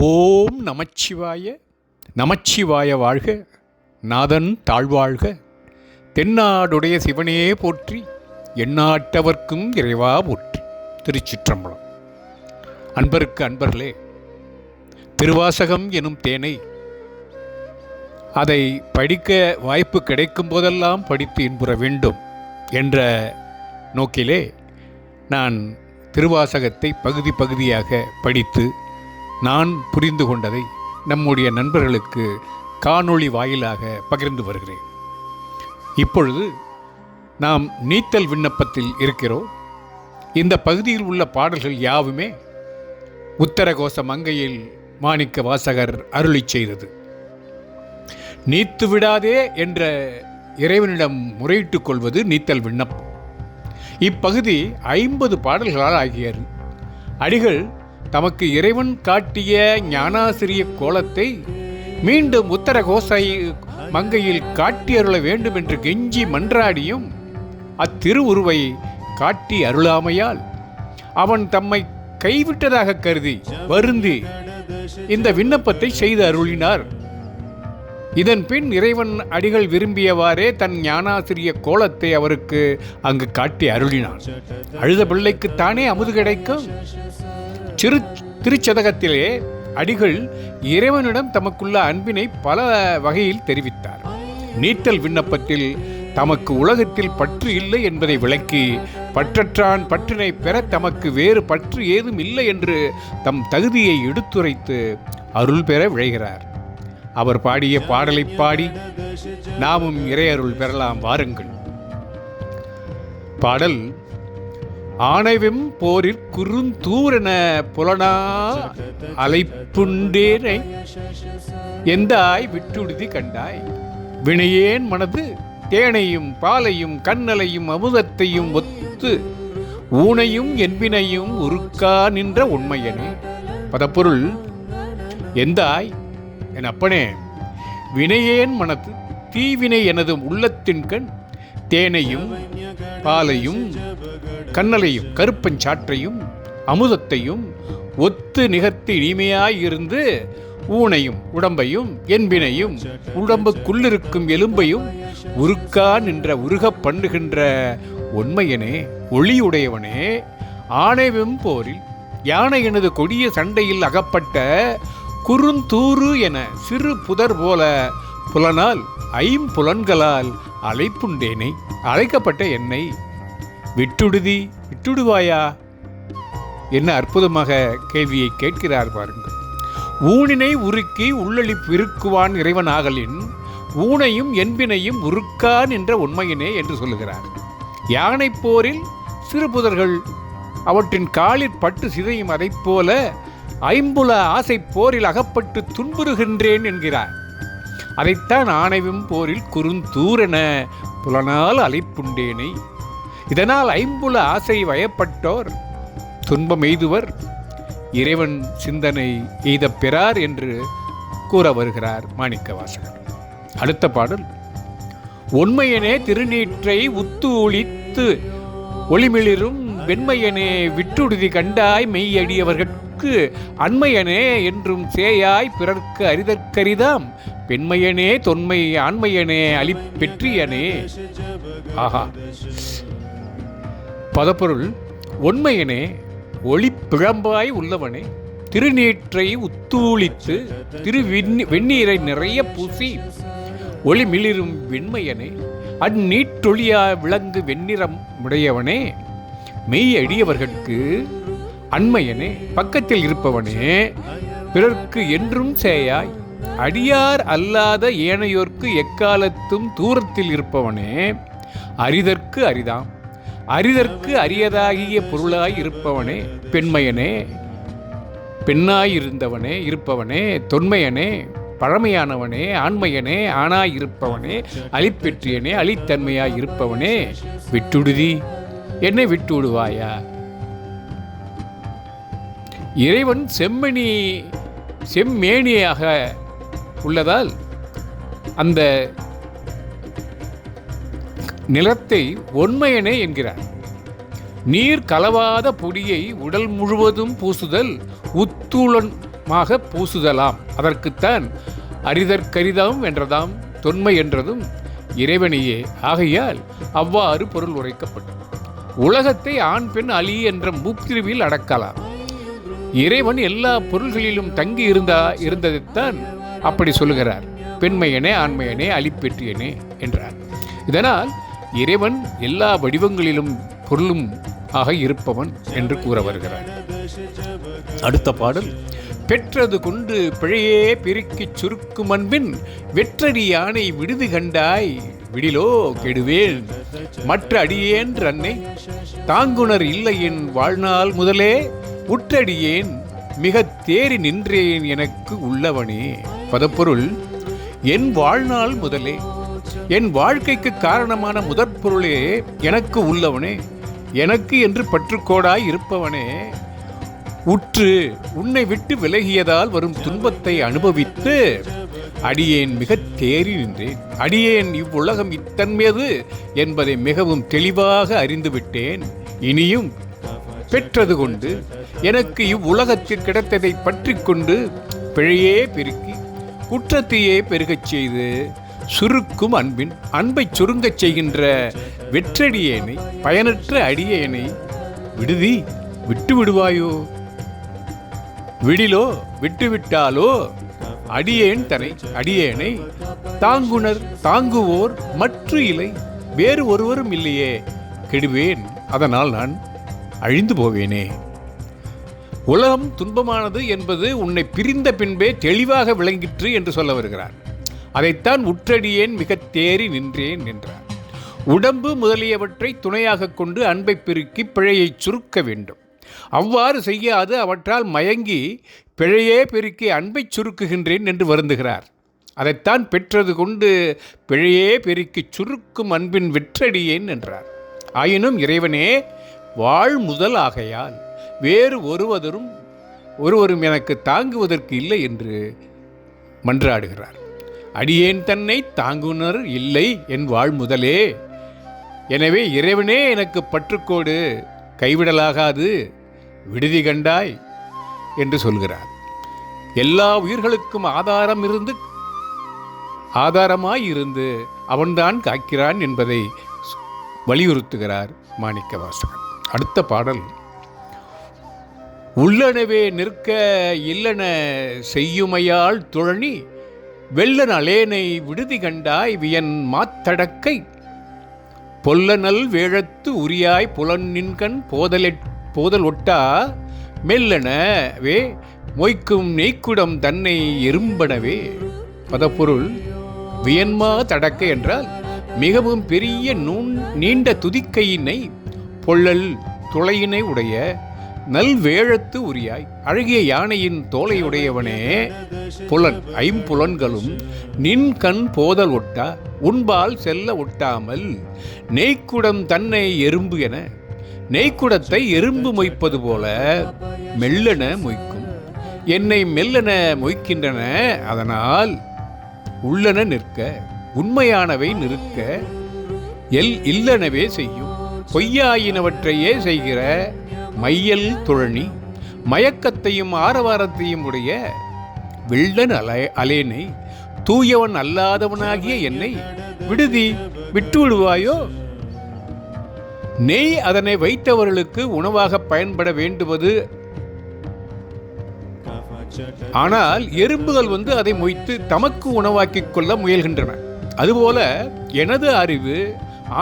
ஓம் நமச்சிவாய நமச்சிவாய வாழ்க நாதன் தாழ்வாழ்க. தென்னாடுடைய சிவனே போற்றி எண்ணாட்டவர்க்கும் இறைவா போற்றி. திருச்சிற்றம்பலம். அன்பருக்கு அன்பர்களே திருவாசகம் எனும் தேனை அதை படிக்க வாய்ப்பு கிடைக்கும் போதெல்லாம் படித்து இன்புற வேண்டும் என்ற நோக்கிலே நான் திருவாசகத்தை பகுதி பகுதியாக படித்து நான் புரிந்து கொண்டதை நம்முடைய நண்பர்களுக்கு காணொளி வாயிலாக பகிர்ந்து வருகிறேன். இப்பொழுது நாம் நீத்தல் விண்ணப்பத்தில் இருக்கிறோம். இந்த பகுதியில் உள்ள பாடல்கள் யாவுமே உத்தரகோச மங்கையில் மாணிக்க வாசகர் அருளிச் செய்தது. நீத்து விடாதே என்ற இறைவனிடம் முறையிட்டுக் கொள்வது நீத்தல் விண்ணப்பம். இப்பகுதி ஐம்பது பாடல்களால் ஆகியது. அடிகள் தமக்கு இறைவன் காட்டிய ஞானாசிரிய கோலத்தை மீண்டும் உத்தர கோசை மங்கையில் காட்டி அருள வேண்டும் என்று கெஞ்சி மன்றாடியும் அத்திருவுருவை காட்டி அருளாமையால் அவன் தம்மை கைவிட்டதாக கருதி வருந்தி இந்த விண்ணப்பத்தை செய்து அருளினார். இதன் பின் இறைவன் அடிகள் விரும்பியவாறே தன் ஞானாசிரிய கோலத்தை அவருக்கு அங்கு காட்டி அருளினான். அழுத பிள்ளைக்குத்தானே அமுது கிடைக்கும்? சிறு திருச்சதகத்திலே அடிகள் இறைவனிடம் தமக்குள்ள அன்பினை பல வகையில் தெரிவித்தார். நீத்தல் விண்ணப்பத்தில் தமக்கு உலகத்தில் பற்று இல்லை என்பதை விளக்கி பற்றற்றான் பற்றினை பெற தமக்கு வேறு பற்று ஏதும் இல்லை என்று தம் தகுதியை எடுத்துரைத்து அருள் பெற விழைகிறார். அவர் பாடிய பாடலை பாடி நாமும் இறையருள் பெறலாம் வாருங்கள். பாடல் ஆணைவெம் போரிற் குறுந்தூரென புலனா அலைப்புண்டேனை எந்தாய் விட்டுடுதி கண்டாய்? வினையேன் மனது தேனையும் பாலையும் கண்ணலையும் அமுதத்தையும் ஒத்து ஊனையும் என்பினையும் உருக்கா நின்ற உண்மையனே. பதப்பொருள் எந்தாய்? என் அப்பனே வினையேன் மனது தீவினை எனது உள்ளத்தின் கண் தேனையும் பாலையும் கண்ணலையும் கருப்பஞ்சாற்றையும் அமுதத்தையும் ஒத்து நிகர்த்தி இனிமையாயிருந்து ஊனையும் உடம்பையும் என்பினையும் உடம்புக்குள்ளிருக்கும் எலும்பையும் உருக்கா நின்ற உருகப் பண்ணுகின்ற உண்மையனே ஒளியுடையவனே ஆணைவெம் போரில் யானை எனது கொடிய சண்டையில் அகப்பட்ட குறுந்தூறு என சிறு புதர் போல புலனால் ஐம்புலன்களால் அழைப்புண்டேனை அழைக்கப்பட்ட என்னை விட்டுடுதி விட்டுடுவாயா? என்ன அற்புதமாக கேள்வியை கேட்கிறார் பாருங்கள். ஊனினை உருக்கி உள்ளளிப்பு இருக்குவான் இறைவனாகலின் ஊனையும் என்பினையும் உருக்கான் என்ற உண்மையினே என்று சொல்லுகிறார். யானை போரில் சிறுபுதர்கள் அவற்றின் காலில் பட்டு சிதையும் அதைப் போல ஐம்புல ஆசை போரில் அகப்பட்டு துன்புறுகின்றேன் என்கிறார். அதைத்தான் ஆணைவும் போரில் குறுந்தூரென புலனால் அலைப்புண்டேனை இதனால் ஐம்புல ஆசை வயப்பட்டோர் துன்பம் எய்துவர் இறைவன் சிந்தனை எய்த பெறார் என்று கூற வருகிறார் மாணிக்கவாசகர். அடுத்த பாடல். உண்மையனே திருநீற்றை உத்து ஒளித்து ஒளிமிளிரும் வெண்மையனே விட்டுடுதி கண்டாய் மெய்யடியவர்கட்கு அண்மையனே என்றும் சேயாய் பிறர்க்கு அரிதற்கரிதாம் பெண்மையனே தொன்மை ஆண்மையனே அலிப்பெற்றியனே ஆஹா. பதப்பொருள் ஒன்மையனே ஒளி பிழம்பாய் உள்ளவனே திருநீற்றை உத்தூளித்து திரு வெந்நீரை நிறைய பூசி ஒளி மிளிரும் வெண்மையனே அந்நீட்டொழியா விளங்கு வெண்ணிறம் உடையவனே. மெய் அடியவர்களுக்கு அண்மையனே பக்கத்தில் இருப்பவனே பிறர்க்கு என்றும் சேயாய் அடியார் அல்லாத ஏனையோர்க்கு எக்காலத்தும் தூரத்தில் இருப்பவனே அரிதற்கு அரிதாம். அரிதற்கு அரியதாகிய பொருளாய் இருப்பவனே பெண்மையனே பெண்ணாயிருந்தவனே இருப்பவனே தொன்மையனே பழமையானவனே ஆண்மையனே ஆணாய் இருப்பவனே அலிப்பெற்றியனே இருப்பவனே விட்டுடுதி. என்னை விட்டு விடுவாயா இறைவன் செம்மணி செம்மேனியாக உள்ளதால் அந்த நிலத்தை ஒன்மையனே என்கிறார். நீர் கலவாத பொடியை உடல் முழுவதும் பூசுதல் உத்துளன் பூசுதலாம். அதற்குத்தான் அரிதற்கரிதாம் என்றதாம் தொன்மை என்றதும் இறைவனையே. ஆகையால் அவ்வாறு பொருள் உரைக்கப்பட்டது. உலகத்தை ஆண் பெண் அலி என்ற முப்பிரிவில் அடக்கலாம். இறைவன் எல்லா பொருள்களிலும் தங்கி இருந்தா இருந்ததைத்தான் அப்படி சொல்லுகிறார். பெண்மையனே ஆண்மையனே அலிப்பெற்றியனே என்றார். இதனால் இறைவன் எல்லா வடிவங்களிலும் பொருளும் ஆக இருப்பவன் என்று கூற வருகிறார். அடுத்த பாடல். பெற்றது கொண்டு பிழையே பெருக்கிச் சுருக்கும் அன்பின் வெற்றடி யானை விடுதி கண்டாய் விடிலோ கெடுவேன் மற்ற அடியேன் அன்னை தாங்குணர் இல்லையின் வாழ்நாள் முதலே உற்றடியேன் மிக தேறி நின்றேன் எனக்கு உள்ளவனே. பதப்பொருள் என் வாழ்நாள் முதலே என் வாழ்க்கைக்கு காரணமான முதற் பொருளே எனக்கு உள்ளவனே எனக்கு என்று பற்றுக்கோடாய் இருப்பவனே உற்று உன்னை விட்டு விலகியதால் வரும் துன்பத்தை அனுபவித்து அடியேன் மிகத் தேறி நின்றேன். அடியேன் இவ்வுலகம் இத்தன்மையது என்பதை மிகவும் தெளிவாக அறிந்துவிட்டேன் இனியும் பெற்றது கொண்டு எனக்கு இவ்வுலகத்தில் கிடைத்ததை பற்றி கொண்டு பிழையே பெருக்கி குற்றத்தையே பெருகச் செய்து சுருக்கும் அன்பின் அன்பை சுருங்கச் செய்கின்ற வெற்றடியேனை பயனற்ற அடியேனை விடுதி விட்டு விடுவாயோ? விடிலோ விட்டுவிட்டாலோ அடியேன் தனை அடியேனை தாங்குனர் தாங்குவோர் மற்ற இலை வேறு ஒருவரும் இல்லையே கெடுவேன். அதனால் நான் அழிந்து போவேனே. உலகம் துன்பமானது என்பது உன்னை பிரிந்த பின்பே தெளிவாக விளங்கிற்று என்று சொல்ல வருகிறார். அதைத்தான் உற்றடியேன் மிக தேறி நின்றேன் என்றார். உடம்பு முதலியவற்றை துணையாக கொண்டு அன்பை பெருக்கி பிழையை சுருக்க வேண்டும். அவ்வாறு செய்யாது அவற்றால் மயங்கி பிழையே பெருக்கி அன்பை சுருக்குகின்றேன் என்று வருந்துகிறார். அதைத்தான் பெற்றது கொண்டு பிழையே பெருக்கி சுருக்கும் அன்பின் வெற்றடியேன் என்றார். ஆயினும் இறைவனே வாழ் முதல் ஆகையால் வேறு ஒருவரும் ஒருவரும் எனக்கு தாங்குவதற்கு இல்லை என்று மன்றாடுகிறார். அடியேன் தன்னை தாங்குனர் இல்லை என் வாழ் முதலே. எனவே இறைவனே எனக்கு பற்றுக்கோடு கைவிடலாகாது விடுதி கண்டாய் என்று சொல்கிறார். எல்லா உயிர்களுக்கும் ஆதாரம் இருந்து ஆதாரமாய் இருந்து அவன்தான் காக்கிறான் என்பதை வலியுறுத்துகிறார் மாணிக்கவாசகர் அடுத்த பாடல். உள்ளனவே நிற்க இல்லன செய்யுமையால் துழனி வெள்ளன் அலேனை விடுதி கண்டாய் வியன் மாத்தடக்கை. பொல்லனல் வேழத்து உரியாய் புலன் நின்கண் போதலெட் போதல் ஒட்டா மெல்லனவே மொய்க்கும் நெய்க்குடம் தன்னை எறும்பனவே. பதப்பொருள் வியன்மா தடக்க என்றால் மிகவும் பெரிய நூன் நீண்ட துதிக்கையினை பொள்ளல் துளையினை உடைய நல்வேழத்து உரியாய் அழகிய யானையின் தோலையுடையவனே. புலன் ஐம்புலன்களும் நின் கண் போதல் ஒட்டா உன்பால் செல்ல ஒட்டாமல் நெய்க்குடம் தன்னை எறும்பு என நெய்க்குடத்தை எறும்பு மொய்ப்பது போல மெல்லென மொய்க்கும். என்னை மெல்லென மொய்க்கின்றன அதனால் உள்ளன நிற்க உண்மையானவை நிற்க எல் இல்லனவே செய்யும். பொய்யாயினவற்றையே செய்கிற மையல் துழனி மயக்கத்தையும் ஆரவாரத்தையும் உடைய வில்லன் அலை அலேனை தூயவன் அல்லாதவனாகிய என்னை விடுதி விட்டு விடுவாயோ நெய் அதனை வைத்தவர்களுக்கு உணவாக பயன்பட வேண்டுவது. ஆனால் எறும்புகள் வந்து அதை மொய்த்து தமக்கு உணவாக்கிக் கொள்ள முயல்கின்றன. அதுபோல எனது அறிவு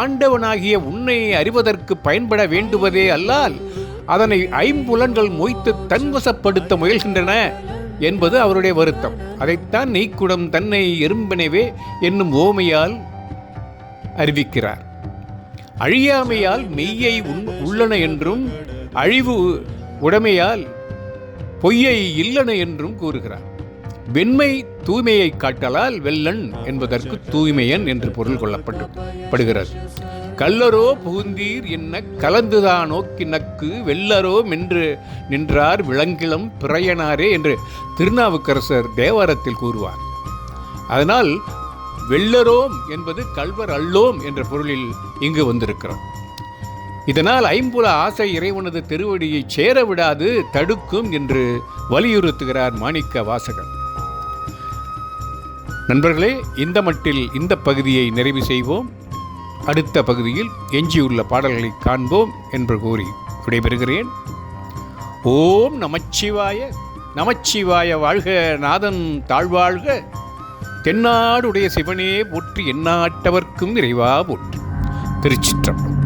ஆண்டவனாகிய உன்னை அறிவதற்கு பயன்பட வேண்டுவதே அல்லால் அதனை ஐம்புலன்கள் மொய்த்து தன்வசப்படுத்த முயல்கின்றன என்பது அவருடைய வருத்தம். அதைத்தான் நெய்க்குடம் தன்னை எறும்பினவே என்னும் ஓமையால் அறிவிக்கிறார். அழியாமையால் மெய்யை உண் உள்ளன என்றும் அழிவு உடைமையால் பொய்யை இல்லன என்றும் கூறுகிறார். வெண்மை தூய்மையை காட்டலால் வெள்ளன் என்பதற்கு தூய்மையன் என்று பொருள் கொள்ளப்பட்டு படுகிறது. கல்லரோ புகுந்தீர் என்ன கலந்துதான் நோக்கி நக்கு வெள்ளரோ மென்று நின்றார் விளங்கிளம் பிறையனாரே என்று திருநாவுக்கரசர் தேவாரத்தில் கூறுவார். அதனால் வெள்ளரோம் என்பது கல்வர் அல்லோம் என்ற பொருளில் இங்கு வந்திருக்கிறோம். இதனால் ஐம்புல ஆசை இறைவனது திருவடியை சேர விடாது தடுக்கும் என்று வலியுறுத்துகிறார் மாணிக்க வாசகர். நண்பர்களே இந்த மட்டில் இந்த பகுதியை நிறைவு செய்வோம். அடுத்த பகுதியில் எஞ்சியுள்ள பாடல்களை காண்போம் என்று கூறி விடைபெறுகிறேன். ஓம் நமச்சிவாய நமச்சிவாய வாழ்க நாதன் தாழ்வாழ்க. தென்னாடுடைய சிவனே போற்றி எண்ணாட்டவர்க்கும் இறைவா போற்றி. திருச்சிற்றம்பலம்.